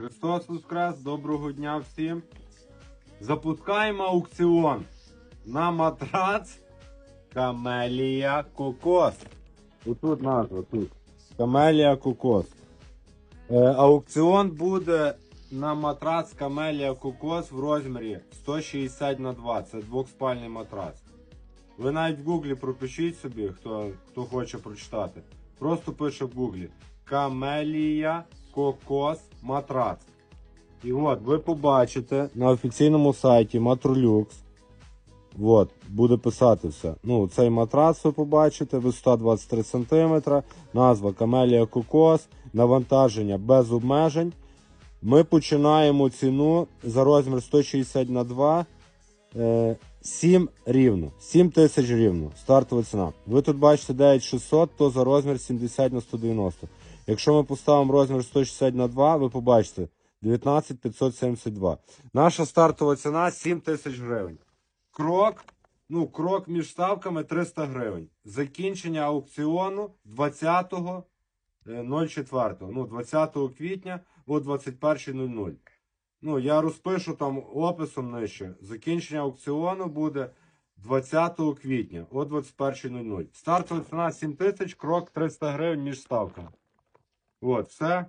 Христос Воскрес, доброго дня всім. Запускаємо аукціон на матрац Камелія Кокос. Отут назва, тут. Камелія Кокос. Е, аукціон буде на матрац Камелія Кокос в розмірі 160 на 2. Це двохспальний матрац. Ви навіть в гуглі пропишіть собі, хто, хто хоче прочитати. Просто пише в гуглі Камелія Кокос Матрац. І от ви побачите на офіційному сайті Матролюкс. От, буде писати все. Ну, цей матрац ви побачите, висота 23 см, назва Камелія Кокос, навантаження без обмежень. Ми починаємо ціну за розмір 160 на 2. Е, 7 рівно, 7 тисяч рівно, стартова ціна. Ви тут бачите 9600, то за розмір 70 на 190. Якщо ми поставимо розмір 160 на 2, ви побачите 19572. Наша стартова ціна 7 тисяч гривень. Крок, ну, крок між ставками 300 гривень. Закінчення аукціону 20.04, ну, 20 квітня о 21.00. Ну, я розпишу там описом нижче. Закінчення аукціону буде 20 квітня о 21.00. Стартова ціна 7 тисяч, крок 300 гривень між ставками. От, все.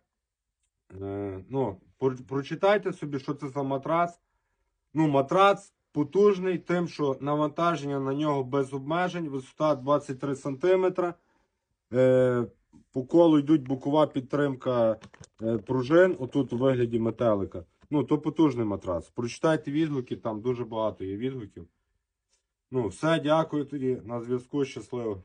Е, ну, про- прочитайте собі, що це за матрац. Ну, матрац потужний, тим, що навантаження на нього без обмежень, висота 23 см. Е, по колу йдуть бокова підтримка е, пружин, отут у вигляді метелика. Ну, то потужний матрац. Прочитайте відгуки, там дуже багато є відгуків. Ну, все, дякую тоді. На зв'язку, щасливо.